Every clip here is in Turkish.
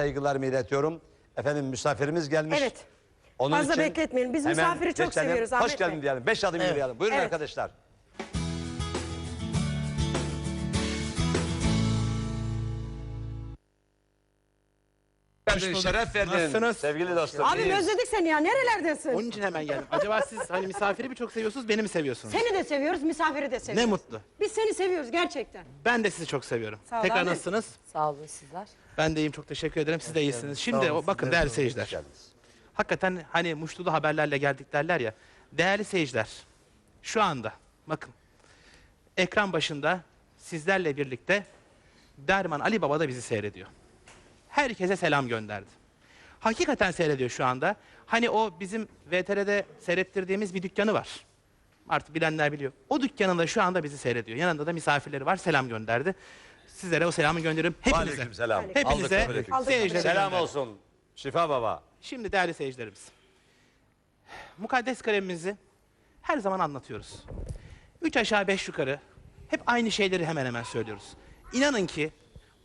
saygılarımı iletiyorum. Efendim misafirimiz gelmiş. Evet. Onun Fazla için bekletmeyelim. Biz hemen misafiri çok geçelim. seviyoruz Hoş geldin diyelim. Beş adım Evet. yürüyelim. Buyurun Evet. arkadaşlar. Bulduk. şeref verdin. Nasılsınız? Sevgili dostum. Abi özledik seni ya. Nerelerdesin? Onun için hemen geldim. Acaba siz hani misafiri mi çok seviyorsunuz, beni mi seviyorsunuz? Seni de seviyoruz, misafiri de seviyoruz. Ne mutlu. Biz seni seviyoruz gerçekten. Ben de sizi çok seviyorum. Sağ ol Tekrar Ahmet. nasılsınız? Sağ olun sizler. Ben de iyiyim, çok teşekkür ederim. Siz de iyisiniz. Şimdi o, bakın değerli seyirciler. Hakikaten hani muştulu haberlerle geldik derler ya. Değerli seyirciler, şu anda bakın ekran başında sizlerle birlikte Derman Ali Baba da bizi seyrediyor. Herkese selam gönderdi. Hakikaten seyrediyor şu anda. Hani o bizim VTR'de seyrettirdiğimiz bir dükkanı var. Artık bilenler biliyor. O dükkanında şu anda bizi seyrediyor. Yanında da misafirleri var. Selam gönderdi. Sizlere o selamı gönderiyorum. Hepinize. Aleykümselam. Hepinize Aldık, aldık. Aldık. seyircilere Selam olsun. Şifa baba. Şimdi değerli seyircilerimiz. Mukaddes kalemimizi her zaman anlatıyoruz. Üç aşağı beş yukarı hep aynı şeyleri hemen hemen söylüyoruz. İnanın ki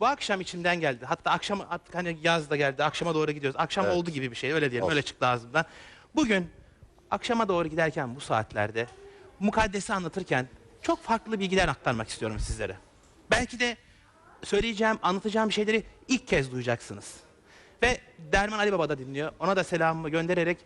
bu akşam içimden geldi. Hatta akşam artık hani yaz da geldi. Akşama doğru gidiyoruz. Akşam Evet. oldu gibi bir şey. Öyle diyelim. Olsun. Öyle çıktı ağzımdan. Bugün akşama doğru giderken bu saatlerde mukaddesi anlatırken çok farklı bilgiler aktarmak istiyorum sizlere. Belki de söyleyeceğim, anlatacağım şeyleri ilk kez duyacaksınız. Ve Derman Ali Baba da dinliyor. Ona da selamımı göndererek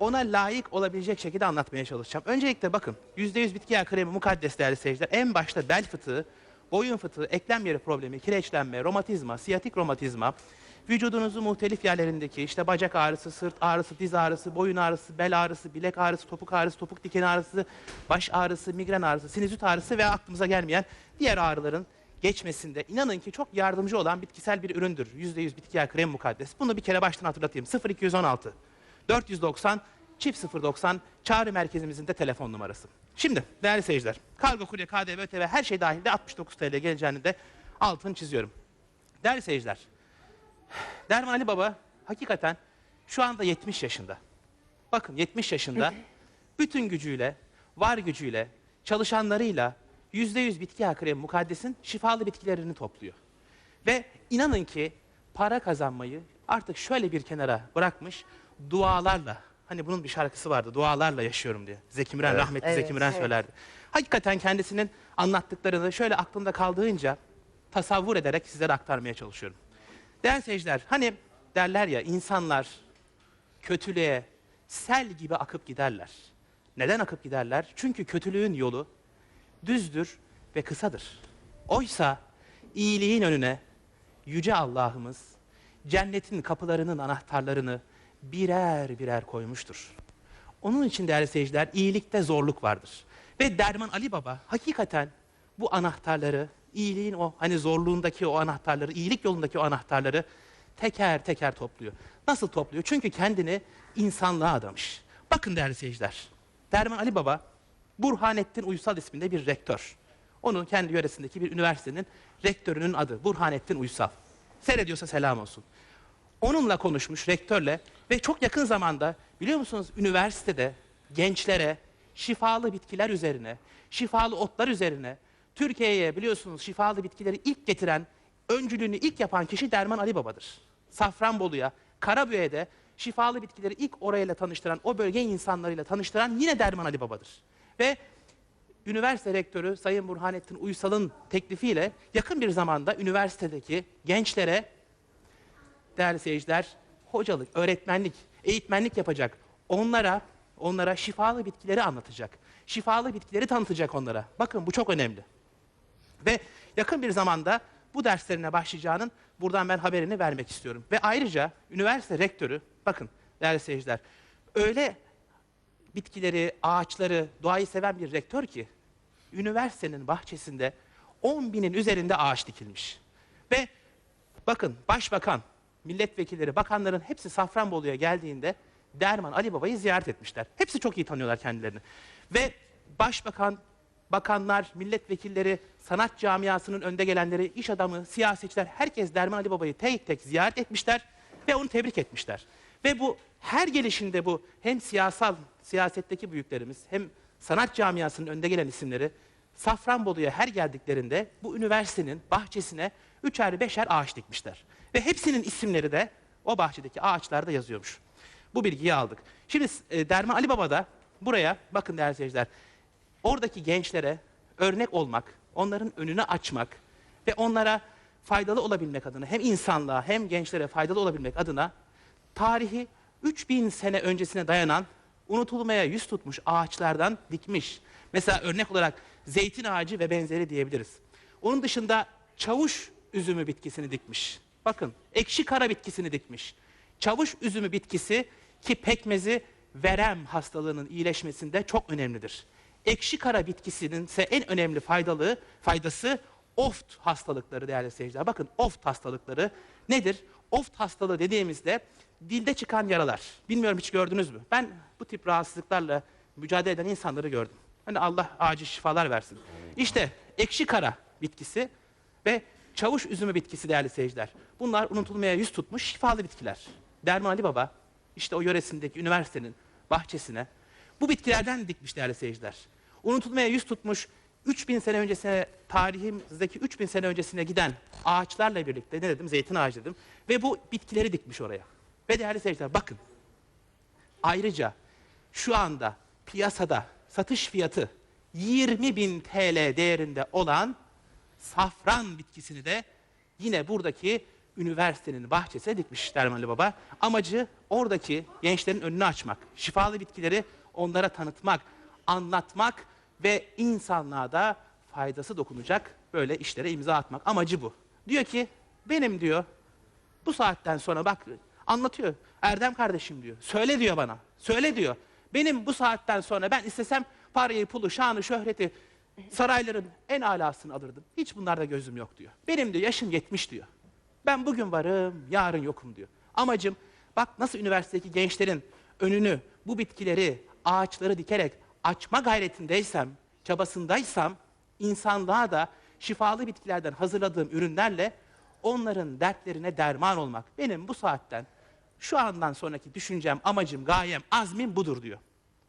ona layık olabilecek şekilde anlatmaya çalışacağım. Öncelikle bakın %100 bitki yağı kremi mukaddes değerli seyirciler. En başta bel fıtığı, boyun fıtığı, eklem yeri problemi, kireçlenme, romatizma, siyatik romatizma, vücudunuzun muhtelif yerlerindeki işte bacak ağrısı, sırt ağrısı, diz ağrısı, boyun ağrısı, bel ağrısı, bilek ağrısı, topuk ağrısı, topuk dikeni ağrısı, baş ağrısı, migren ağrısı, sinüzit ağrısı ve aklımıza gelmeyen diğer ağrıların geçmesinde inanın ki çok yardımcı olan bitkisel bir üründür. %100 bitki yağı krem mukaddes. Bunu bir kere baştan hatırlatayım. 0216 490 çift 090 çağrı merkezimizin de telefon numarası. Şimdi değerli seyirciler, kargo, kurye, KDV, ÖTV her şey dahilde 69 TL geleceğini de altını çiziyorum. Değerli seyirciler, Derman Ali Baba hakikaten şu anda 70 yaşında. Bakın 70 yaşında bütün gücüyle, var gücüyle, çalışanlarıyla %100 bitki kremi mukaddesin şifalı bitkilerini topluyor. Ve inanın ki para kazanmayı artık şöyle bir kenara bırakmış dualarla. Hani bunun bir şarkısı vardı dualarla yaşıyorum diye. Zeki Müren, rahmetli Evet, Zeki Müren evet. söylerdi. Hakikaten kendisinin anlattıklarını şöyle aklımda kaldığınca tasavvur ederek sizlere aktarmaya çalışıyorum. Değerli seyirciler hani derler ya insanlar kötülüğe sel gibi akıp giderler. Neden akıp giderler? Çünkü kötülüğün yolu düzdür ve kısadır. Oysa iyiliğin önüne yüce Allah'ımız cennetin kapılarının anahtarlarını birer birer koymuştur. Onun için değerli seyirciler iyilikte zorluk vardır. Ve Derman Ali Baba hakikaten bu anahtarları, iyiliğin o hani zorluğundaki o anahtarları, iyilik yolundaki o anahtarları teker teker topluyor. Nasıl topluyor? Çünkü kendini insanlığa adamış. Bakın değerli seyirciler. Derman Ali Baba Burhanettin Uysal isminde bir rektör. Onun kendi yöresindeki bir üniversitenin rektörünün adı Burhanettin Uysal. Seyrediyorsa selam olsun. Onunla konuşmuş rektörle ve çok yakın zamanda biliyor musunuz üniversitede gençlere şifalı bitkiler üzerine, şifalı otlar üzerine Türkiye'ye biliyorsunuz şifalı bitkileri ilk getiren, öncülüğünü ilk yapan kişi Derman Ali Baba'dır. Safranbolu'ya, Karabüye'de şifalı bitkileri ilk orayla tanıştıran, o bölge insanlarıyla tanıştıran yine Derman Ali Baba'dır. Ve üniversite rektörü Sayın Burhanettin Uysal'ın teklifiyle yakın bir zamanda üniversitedeki gençlere değerli seyirciler hocalık, öğretmenlik, eğitmenlik yapacak. Onlara onlara şifalı bitkileri anlatacak. Şifalı bitkileri tanıtacak onlara. Bakın bu çok önemli. Ve yakın bir zamanda bu derslerine başlayacağının buradan ben haberini vermek istiyorum. Ve ayrıca üniversite rektörü, bakın değerli seyirciler, öyle bitkileri, ağaçları, doğayı seven bir rektör ki, üniversitenin bahçesinde 10 binin üzerinde ağaç dikilmiş. Ve bakın başbakan, milletvekilleri, bakanların hepsi Safranbolu'ya geldiğinde Derman Ali Baba'yı ziyaret etmişler. Hepsi çok iyi tanıyorlar kendilerini. Ve başbakan, bakanlar, milletvekilleri, sanat camiasının önde gelenleri, iş adamı, siyasetçiler herkes Derman Ali Baba'yı tek tek ziyaret etmişler ve onu tebrik etmişler. Ve bu her gelişinde bu hem siyasal, siyasetteki büyüklerimiz hem sanat camiasının önde gelen isimleri Safranbolu'ya her geldiklerinde bu üniversitenin bahçesine üçer beşer ağaç dikmişler. Ve hepsinin isimleri de o bahçedeki ağaçlarda yazıyormuş. Bu bilgiyi aldık. Şimdi e, Derman Ali Baba da buraya bakın değerli seyirciler. Oradaki gençlere örnek olmak, onların önünü açmak ve onlara faydalı olabilmek adına hem insanlığa hem gençlere faydalı olabilmek adına tarihi 3000 sene öncesine dayanan unutulmaya yüz tutmuş ağaçlardan dikmiş. Mesela örnek olarak zeytin ağacı ve benzeri diyebiliriz. Onun dışında çavuş üzümü bitkisini dikmiş. Bakın ekşi kara bitkisini dikmiş. Çavuş üzümü bitkisi ki pekmezi verem hastalığının iyileşmesinde çok önemlidir. Ekşi kara bitkisinin ise en önemli faydalı faydası oft hastalıkları değerli seyirciler. Bakın oft hastalıkları nedir? Oft hastalığı dediğimizde dilde çıkan yaralar. Bilmiyorum hiç gördünüz mü? Ben bu tip rahatsızlıklarla mücadele eden insanları gördüm. Hani Allah acil şifalar versin. İşte ekşi kara bitkisi ve çavuş üzümü bitkisi değerli seyirciler. Bunlar unutulmaya yüz tutmuş şifalı bitkiler. Derman Ali Baba işte o yöresindeki üniversitenin bahçesine bu bitkilerden dikmiş değerli seyirciler. Unutulmaya yüz tutmuş 3000 sene öncesine tarihimizdeki 3000 sene öncesine giden ağaçlarla birlikte ne dedim zeytin ağacı dedim ve bu bitkileri dikmiş oraya. Ve değerli seyirciler bakın Ayrıca şu anda piyasada satış fiyatı 20 bin TL değerinde olan safran bitkisini de yine buradaki üniversitenin bahçesine dikmiş Dermanlı Baba. Amacı oradaki gençlerin önünü açmak, şifalı bitkileri onlara tanıtmak, anlatmak ve insanlığa da faydası dokunacak böyle işlere imza atmak. Amacı bu. Diyor ki benim diyor bu saatten sonra bak anlatıyor. Erdem kardeşim diyor. Söyle diyor bana. Söyle diyor. Benim bu saatten sonra ben istesem parayı, pulu, şanı, şöhreti, sarayların en alasını alırdım. Hiç bunlarda gözüm yok diyor. Benim diyor yaşım 70 diyor. Ben bugün varım, yarın yokum diyor. Amacım bak nasıl üniversitedeki gençlerin önünü, bu bitkileri, ağaçları dikerek açma gayretindeysem, çabasındaysam insanlığa da şifalı bitkilerden hazırladığım ürünlerle onların dertlerine derman olmak. Benim bu saatten, şu andan sonraki düşüncem, amacım, gayem, azmim budur diyor.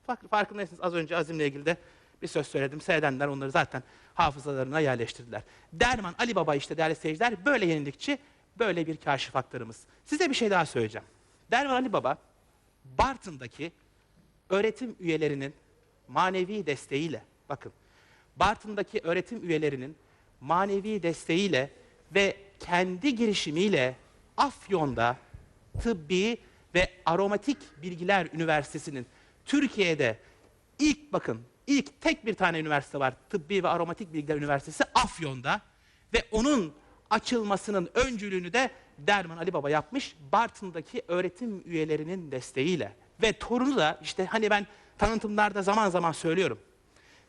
Fark- Farkındaysanız az önce azimle ilgili de bir söz söyledim. Seyredenler onları zaten hafızalarına yerleştirdiler. Derman Ali Baba işte değerli seyirciler böyle yenilikçi, böyle bir kaşif aktarımız. Size bir şey daha söyleyeceğim. Derman Ali Baba, Bartın'daki öğretim üyelerinin manevi desteğiyle, bakın, Bartın'daki öğretim üyelerinin manevi desteğiyle ve kendi girişimiyle Afyon'da Tıbbi ve Aromatik Bilgiler Üniversitesi'nin Türkiye'de ilk bakın ilk tek bir tane üniversite var. Tıbbi ve Aromatik Bilgiler Üniversitesi Afyon'da ve onun açılmasının öncülüğünü de Derman Ali Baba yapmış. Bartın'daki öğretim üyelerinin desteğiyle ve torunu da işte hani ben tanıtımlarda zaman zaman söylüyorum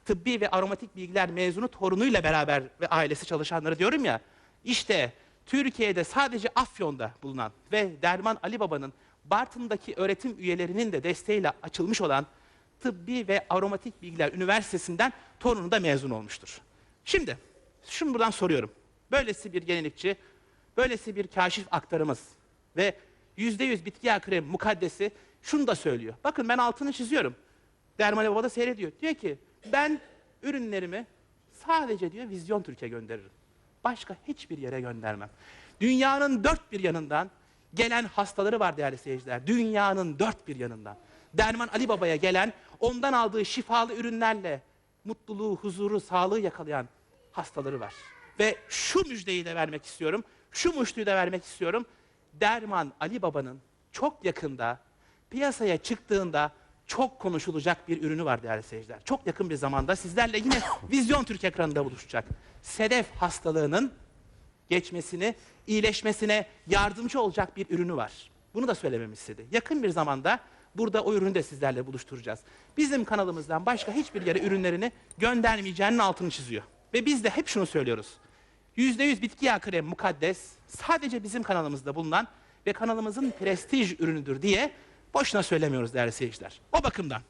tıbbi ve aromatik bilgiler mezunu torunuyla beraber ve ailesi çalışanları diyorum ya. İşte Türkiye'de sadece Afyon'da bulunan ve Derman Ali Baba'nın Bartın'daki öğretim üyelerinin de desteğiyle açılmış olan Tıbbi ve Aromatik Bilgiler Üniversitesi'nden torunu da mezun olmuştur. Şimdi şunu buradan soruyorum. Böylesi bir yenilikçi, böylesi bir kaşif aktarımız ve yüzde yüz bitki yağı kremi mukaddesi şunu da söylüyor. Bakın ben altını çiziyorum. Derman Ali Baba da seyrediyor. Diyor ki ben ürünlerimi sadece diyor Vizyon Türkiye gönderirim. Başka hiçbir yere göndermem. Dünyanın dört bir yanından gelen hastaları var değerli seyirciler. Dünyanın dört bir yanından. Derman Ali Baba'ya gelen, ondan aldığı şifalı ürünlerle mutluluğu, huzuru, sağlığı yakalayan hastaları var. Ve şu müjdeyi de vermek istiyorum, şu muştuyu da vermek istiyorum. Derman Ali Baba'nın çok yakında piyasaya çıktığında çok konuşulacak bir ürünü var değerli seyirciler. Çok yakın bir zamanda sizlerle yine Vizyon Türk ekranında buluşacak. Sedef hastalığının geçmesini, iyileşmesine yardımcı olacak bir ürünü var. Bunu da söylememi istedi. Yakın bir zamanda burada o ürünü de sizlerle buluşturacağız. Bizim kanalımızdan başka hiçbir yere ürünlerini göndermeyeceğinin altını çiziyor. Ve biz de hep şunu söylüyoruz. %100 bitki yağı kremi mukaddes sadece bizim kanalımızda bulunan ve kanalımızın prestij ürünüdür diye boşuna söylemiyoruz değerli seyirciler. O bakımdan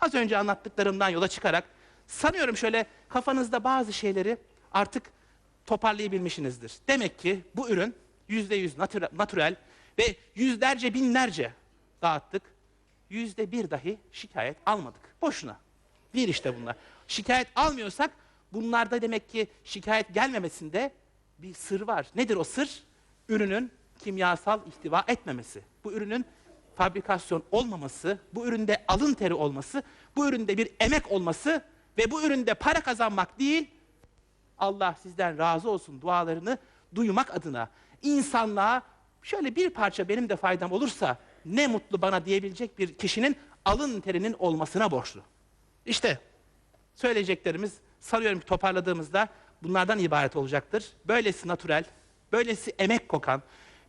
az önce anlattıklarımdan yola çıkarak sanıyorum şöyle kafanızda bazı şeyleri artık toparlayabilmişsinizdir. Demek ki bu ürün %100 natürel, ve yüzlerce binlerce dağıttık. Yüzde bir dahi şikayet almadık. Boşuna. Bir işte bunlar. Şikayet almıyorsak bunlarda demek ki şikayet gelmemesinde bir sır var. Nedir o sır? Ürünün kimyasal ihtiva etmemesi. Bu ürünün fabrikasyon olmaması, bu üründe alın teri olması, bu üründe bir emek olması ve bu üründe para kazanmak değil, Allah sizden razı olsun dualarını duymak adına insanlığa şöyle bir parça benim de faydam olursa ne mutlu bana diyebilecek bir kişinin alın terinin olmasına borçlu. İşte söyleyeceklerimiz sanıyorum ki toparladığımızda bunlardan ibaret olacaktır. Böylesi natürel, böylesi emek kokan,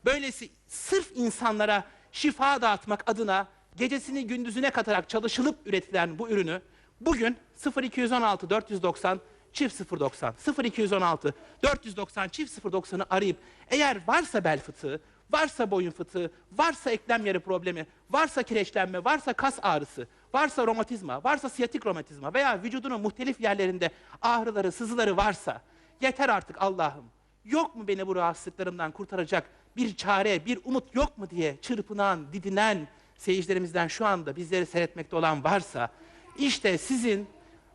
böylesi sırf insanlara şifa dağıtmak adına gecesini gündüzüne katarak çalışılıp üretilen bu ürünü bugün 0216 490 çift 090 0216 490 çift 090'ı arayıp eğer varsa bel fıtığı, varsa boyun fıtığı, varsa eklem yeri problemi, varsa kireçlenme, varsa kas ağrısı, varsa romatizma, varsa siyatik romatizma veya vücudunun muhtelif yerlerinde ağrıları, sızıları varsa yeter artık Allah'ım. Yok mu beni bu rahatsızlıklarımdan kurtaracak bir çare, bir umut yok mu diye çırpınan, didinen seyircilerimizden şu anda bizleri seyretmekte olan varsa işte sizin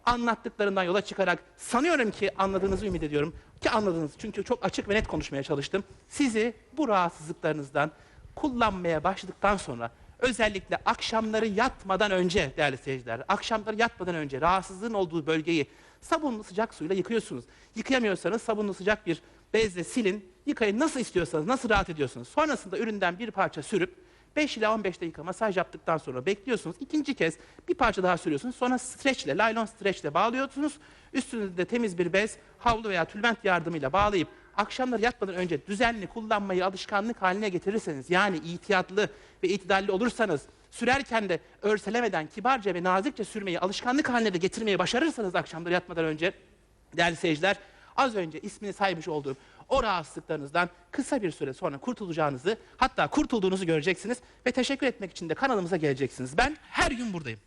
anlattıklarından yola çıkarak sanıyorum ki anladığınızı ümit ediyorum. Ki anladınız çünkü çok açık ve net konuşmaya çalıştım. Sizi bu rahatsızlıklarınızdan kullanmaya başladıktan sonra özellikle akşamları yatmadan önce değerli seyirciler, akşamları yatmadan önce rahatsızlığın olduğu bölgeyi sabunlu sıcak suyla yıkıyorsunuz. Yıkayamıyorsanız sabunlu sıcak bir bezle silin, yıkayın nasıl istiyorsanız, nasıl rahat ediyorsunuz. Sonrasında üründen bir parça sürüp 5 ila 15 dakika masaj yaptıktan sonra bekliyorsunuz. İkinci kez bir parça daha sürüyorsunuz. Sonra streçle, laylon streçle bağlıyorsunuz. Üstünde de temiz bir bez, havlu veya tülbent yardımıyla bağlayıp akşamları yatmadan önce düzenli kullanmayı alışkanlık haline getirirseniz yani itiyatlı ve itidalli olursanız sürerken de örselemeden kibarca ve nazikçe sürmeyi alışkanlık haline de getirmeyi başarırsanız akşamları yatmadan önce değerli seyirciler az önce ismini saymış olduğum o rahatsızlıklarınızdan kısa bir süre sonra kurtulacağınızı hatta kurtulduğunuzu göreceksiniz ve teşekkür etmek için de kanalımıza geleceksiniz. Ben her gün buradayım.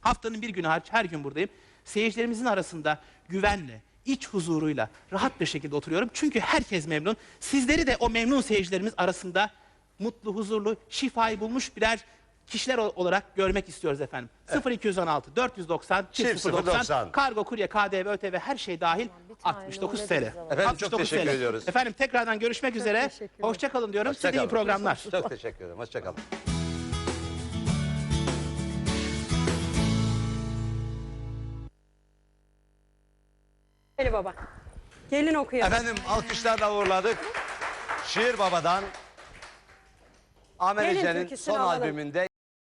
Haftanın bir günü hariç her gün buradayım. Seyircilerimizin arasında güvenle, iç huzuruyla, rahat bir şekilde oturuyorum. Çünkü herkes memnun. Sizleri de o memnun seyircilerimiz arasında mutlu, huzurlu, şifayı bulmuş birer kişiler ol- olarak görmek istiyoruz efendim. 0216 490 Çift 090 090. kargo, kurye, KDV, ÖTV her şey dahil tane 69 öyle TL. Efendim, çok 69 teşekkür TL. ediyoruz. Efendim tekrardan görüşmek üzere. teşekkürler. Hoşçakalın diyorum. Size de iyi Hoşça kalın. programlar. Çok teşekkür ederim. Hoşçakalın. Gelin baba. Gelin okuyalım. Efendim alkışlarla uğurladık. Şiir Baba'dan Ahmet Gelin Ece'nin türküsünü son alalım. albümünde